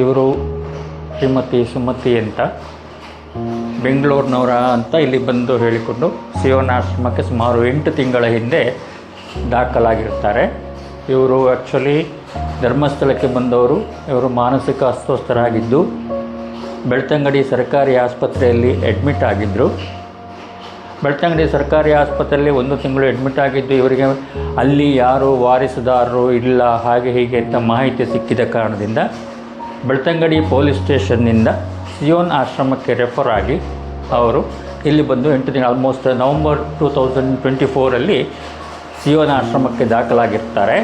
ಇವರು ಶ್ರೀಮತಿ ಸುಮತಿ ಅಂತ. ಬೆಂಗಳೂರಿನವರ ಅಂತ ಇಲ್ಲಿ ಬಂದು ಹೇಳಿಕೊಂಡು ಸಿಯೋನಾಶ್ರಮಕ್ಕೆ ಸುಮಾರು ಎಂಟು ತಿಂಗಳ ಹಿಂದೆ ದಾಖಲಾಗಿರ್ತಾರೆ. ಇವರು ಆ್ಯಕ್ಚುಲಿ ಧರ್ಮಸ್ಥಳಕ್ಕೆ ಬಂದವರು. ಇವರು ಮಾನಸಿಕ ಅಸ್ವಸ್ಥರಾಗಿದ್ದು, ಬೆಳ್ತಂಗಡಿ ಸರ್ಕಾರಿ ಆಸ್ಪತ್ರೆಯಲ್ಲಿ ಅಡ್ಮಿಟ್ ಆಗಿದ್ದರು ಬೆಳ್ತಂಗಡಿ ಸರ್ಕಾರಿ ಆಸ್ಪತ್ರೆಯಲ್ಲಿ ಒಂದು ತಿಂಗಳು ಅಡ್ಮಿಟ್ ಆಗಿದ್ದು, ಇವರಿಗೆ ಅಲ್ಲಿ ಯಾರು ವಾರಿಸುದಾರರು ಇಲ್ಲ, ಹಾಗೆ ಹೀಗೆ ಅಂತ ಮಾಹಿತಿ ಸಿಕ್ಕಿದ ಕಾರಣದಿಂದ ಬೆಳ್ತಂಗಡಿ ಪೊಲೀಸ್ ಸ್ಟೇಷನ್ನಿಂದ ಸಿಯೋನ್ ಆಶ್ರಮಕ್ಕೆ ರೆಫರ್ ಆಗಿ ಅವರು ಇಲ್ಲಿ ಬಂದು ಎಂಟು ದಿನ almost November two thousand twenty ಫೋರಲ್ಲಿ Sion ಆಶ್ರಮಕ್ಕೆ ದಾಖಲಾಗಿರ್ತಾರೆ.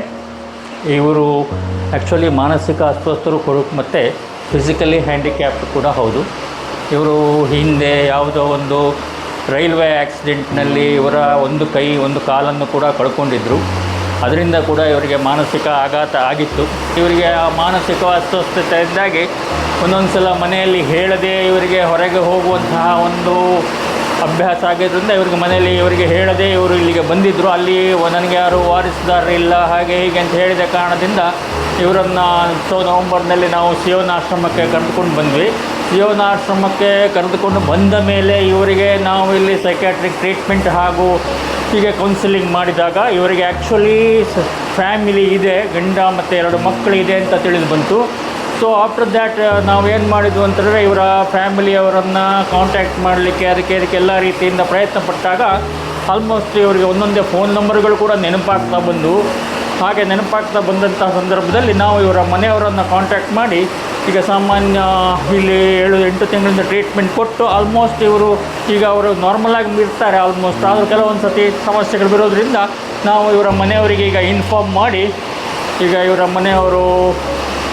ಇವರು ಆ್ಯಕ್ಚುಲಿ ಮಾನಸಿಕ ಅಸ್ವಸ್ಥರು ಕೂಡ ಮತ್ತು ಫಿಸಿಕಲಿ ಹ್ಯಾಂಡಿಕ್ಯಾಪ್ ಕೂಡ ಹೌದು. ಇವರು ಹಿಂದೆ ಯಾವುದೋ ಒಂದು ರೈಲ್ವೆ ಆ್ಯಕ್ಸಿಡೆಂಟ್ನಲ್ಲಿ ಇವರ ಒಂದು ಕೈ, ಒಂದು ಕಾಲನ್ನು ಕೂಡ ಕಳ್ಕೊಂಡಿದ್ದರು ಅದರಿಂದ ಕೂಡ ಇವರಿಗೆ ಮಾನಸಿಕ ಆಘಾತ ಆಗಿತ್ತು. ಇವರಿಗೆ ಆ ಮಾನಸಿಕ ಅಸ್ವಸ್ಥತೆಯಿಂದಾಗಿ ಒಂದೊಂದು ಸಲ ಮನೆಯಲ್ಲಿ ಹೇಳದೆ ಇವರಿಗೆ ಹೊರಗೆ ಹೋಗುವಂತಹ ಒಂದು ಅಭ್ಯಾಸ ಆಗಿದ್ದರಿಂದ ಇವ್ರಿಗೆ ಮನೆಯಲ್ಲಿ ಇವರಿಗೆ ಹೇಳದೆ ಇವರು ಇಲ್ಲಿಗೆ ಬಂದಿದ್ದರು ಅಲ್ಲಿ ನನಗೆ ಯಾರು ವಾರಿಸುದಾರರಿಲ್ಲ ಹಾಗೆ ಹೀಗೆ ಅಂತ ಹೇಳಿದ ಕಾರಣದಿಂದ ಇವರನ್ನು ಸೊ ನವಂಬರ್ನಲ್ಲಿ ನಾವು ಶಿವನಾಶ್ರಮಕ್ಕೆ ಕರೆದುಕೊಂಡು ಬಂದ್ವಿ. ಶಿವನಾಶ್ರಮಕ್ಕೆ ಕರೆದುಕೊಂಡು ಬಂದ ಮೇಲೆ ಇವರಿಗೆ ನಾವು ಇಲ್ಲಿ ಸೈಕ್ಯಾಟ್ರಿಕ್ ಟ್ರೀಟ್ಮೆಂಟ್ ಹಾಗೂ ಹೀಗೆ ಕೌನ್ಸಿಲಿಂಗ್ ಮಾಡಿದಾಗ ಇವರಿಗೆ ಆ್ಯಕ್ಚುಲಿ ಫ್ಯಾಮಿಲಿ ಇದೆ, ಗಂಡ ಮತ್ತು ಎರಡು ಮಕ್ಕಳು ಇದೆ ಅಂತ ತಿಳಿದು ಬಂತು. ಸೊ ಆಫ್ಟರ್ ದ್ಯಾಟ್ ನಾವು ಏನು ಮಾಡಿದ್ವು ಅಂತಂದರೆ ಇವರ ಫ್ಯಾಮಿಲಿಯವರನ್ನು ಕಾಂಟ್ಯಾಕ್ಟ್ ಮಾಡಲಿಕ್ಕೆ ಅದಕ್ಕೆ ಅದಕ್ಕೆ ಎಲ್ಲ ರೀತಿಯಿಂದ ಪ್ರಯತ್ನ ಪಟ್ಟಾಗ ಆಲ್ಮೋಸ್ಟ್ ಇವರಿಗೆ ಒಂದೊಂದೇ ಫೋನ್ ನಂಬರ್ಗಳು ಕೂಡ ನೆನಪಾಗ್ತಾ ಬಂದು. ಹಾಗೆ ನೆನಪಾಗ್ತಾ ಬಂದಂಥ ಸಂದರ್ಭದಲ್ಲಿ ನಾವು ಇವರ ಮನೆಯವರನ್ನು ಕಾಂಟ್ಯಾಕ್ಟ್ ಮಾಡಿ ಈಗ ಸಾಮಾನ್ಯ ಇಲ್ಲಿ ಏಳು, ಎಂಟು ತಿಂಗಳಿಂದ ಟ್ರೀಟ್ಮೆಂಟ್ ಕೊಟ್ಟು ಆಲ್ಮೋಸ್ಟ್ ಇವರು ಈಗ ಅವರು ನಾರ್ಮಲಾಗಿ ಇರ್ತಾರೆ ಆಲ್ಮೋಸ್ಟ್ ಆದರೂ ಕೆಲವೊಂದು ಸತಿ ಸಮಸ್ಯೆಗಳು ಬರೋದ್ರಿಂದ ನಾವು ಇವರ ಮನೆಯವರಿಗೆ ಈಗ ಇನ್ಫಾರ್ಮ್ ಮಾಡಿ ಈಗ ಇವರ ಮನೆಯವರು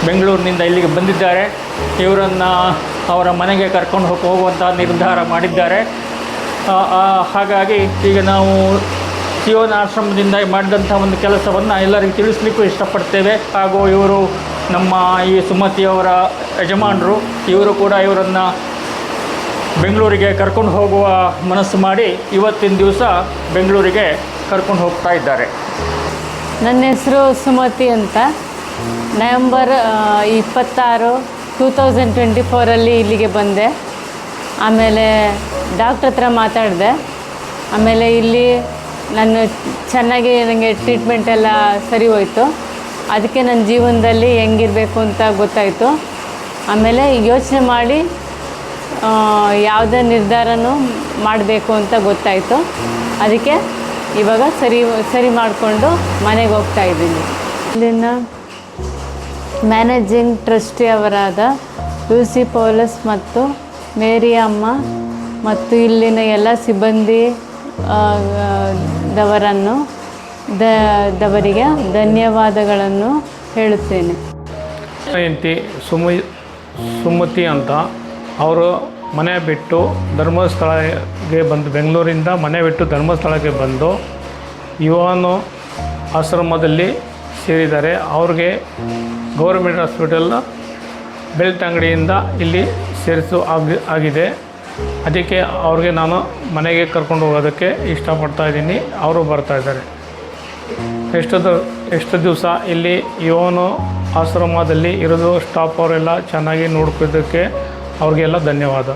ಬೆಂಗಳೂರಿನಿಂದ ಇಲ್ಲಿಗೆ ಬಂದಿದ್ದಾರೆ. ಇವರನ್ನು ಅವರ ಮನೆಗೆ ಕರ್ಕೊಂಡು ಹೋಗಿ ಹೋಗುವಂಥ ನಿರ್ಧಾರ ಮಾಡಿದ್ದಾರೆ. ಹಾಗಾಗಿ ಈಗ ನಾವು ಸಿಯೋನ್ ಆಶ್ರಮದಿಂದ ಮಾಡಿದಂಥ ಒಂದು ಕೆಲಸವನ್ನು ಎಲ್ಲರಿಗೂ ತಿಳಿಸ್ಲಿಕ್ಕೂ ಇಷ್ಟಪಡ್ತೇವೆ. ಹಾಗೂ ಇವರು ನಮ್ಮ ಈ ಸುಮತಿಯವರ ಯಜಮಾನರು, ಇವರು ಕೂಡ ಇವರನ್ನು ಬೆಂಗಳೂರಿಗೆ ಕರ್ಕೊಂಡು ಹೋಗುವ ಮನಸ್ಸು ಮಾಡಿ ಇವತ್ತಿನ ದಿವಸ ಬೆಂಗಳೂರಿಗೆ ಕರ್ಕೊಂಡು ಹೋಗ್ತಾ ಇದ್ದಾರೆ. ನನ್ನ ಹೆಸರು ಸುಮತಿ ಅಂತ. ನವೆಂಬರ್ ಇಪ್ಪತ್ತಾರು, ಟೂ ತೌಸಂಡ್ ಟ್ವೆಂಟಿ ಫೋರಲ್ಲಿ ಇಲ್ಲಿಗೆ ಬಂದೆ. ಆಮೇಲೆ ಡಾಕ್ಟ್ರ್ ಹತ್ರ ಮಾತಾಡಿದೆ. ಆಮೇಲೆ ಇಲ್ಲಿ ನಾನು ಚೆನ್ನಾಗಿ ನನಗೆ ಟ್ರೀಟ್ಮೆಂಟ್ ಎಲ್ಲ ಸರಿ ಹೋಯಿತು. ಅದಕ್ಕೆ ನನ್ನ ಜೀವನದಲ್ಲಿ ಹೆಂಗಿರಬೇಕು ಅಂತ ಗೊತ್ತಾಯಿತು. ಆಮೇಲೆ ಯೋಚನೆ ಮಾಡಿ ಯಾವುದೇ ನಿರ್ಧಾರನೂ ಮಾಡಬೇಕು ಅಂತ ಗೊತ್ತಾಯಿತು. ಅದಕ್ಕೆ ಇವಾಗ ಸರಿ ಸರಿ ಮಾಡಿಕೊಂಡು ಮನೆಗೆ ಹೋಗ್ತಾ ಇದ್ದೀನಿ. ಇಲ್ಲಿನ ಮ್ಯಾನೇಜಿಂಗ್ ಟ್ರಸ್ಟಿ ಅವರಾದ ಯು ಸಿ ಪೌಲಸ್ ಮತ್ತು ಮೇರಿ ಅಮ್ಮ ಮತ್ತು ಇಲ್ಲಿನ ಎಲ್ಲ ಸಿಬ್ಬಂದಿ ದವರನ್ನು ದವರಿಗೆ ಧನ್ಯವಾದಗಳನ್ನು ಹೇಳುತ್ತೇನೆ. ಜಯಂತಿ ಸುಮ, ಸುಮತಿ ಅಂತ ಅವರು ಮನೆ ಬಿಟ್ಟು ಧರ್ಮಸ್ಥಳಕ್ಕೆ ಬಂದು, ಬೆಂಗಳೂರಿಂದ ಮನೆ ಬಿಟ್ಟು ಧರ್ಮಸ್ಥಳಕ್ಕೆ ಬಂದು ಯುವನು ಆಶ್ರಮದಲ್ಲಿ ಸೇರಿದ್ದಾರೆ. ಅವ್ರಿಗೆ ಗೌರ್ಮೆಂಟ್ ಹಾಸ್ಪಿಟಲ್ ಬೆಳ್ತಂಗಡಿಯಿಂದ ಇಲ್ಲಿ ಸೇರಿಸು ಆಗಿ, ಆಗಿದೆ. ಅದಕ್ಕೆ ಅವ್ರಿಗೆ ನಾನು ಮನೆಗೆ ಕರ್ಕೊಂಡು ಹೋಗೋದಕ್ಕೆ ಇಷ್ಟಪಡ್ತಾ ಇದ್ದೀನಿ. ಅವರು ಬರ್ತಾ ಇದ್ದಾರೆ. ಎಷ್ಟು ಎಷ್ಟು ದಿವಸ ಇಲ್ಲಿ ಯೋನು ಆಶ್ರಮದಲ್ಲಿ ಇರೋದು ಸ್ಟಾಫ್ ಅವರೆಲ್ಲ ಚೆನ್ನಾಗಿ ನೋಡ್ಕೋದಕ್ಕೆ ಅವ್ರಿಗೆಲ್ಲ ಧನ್ಯವಾದ.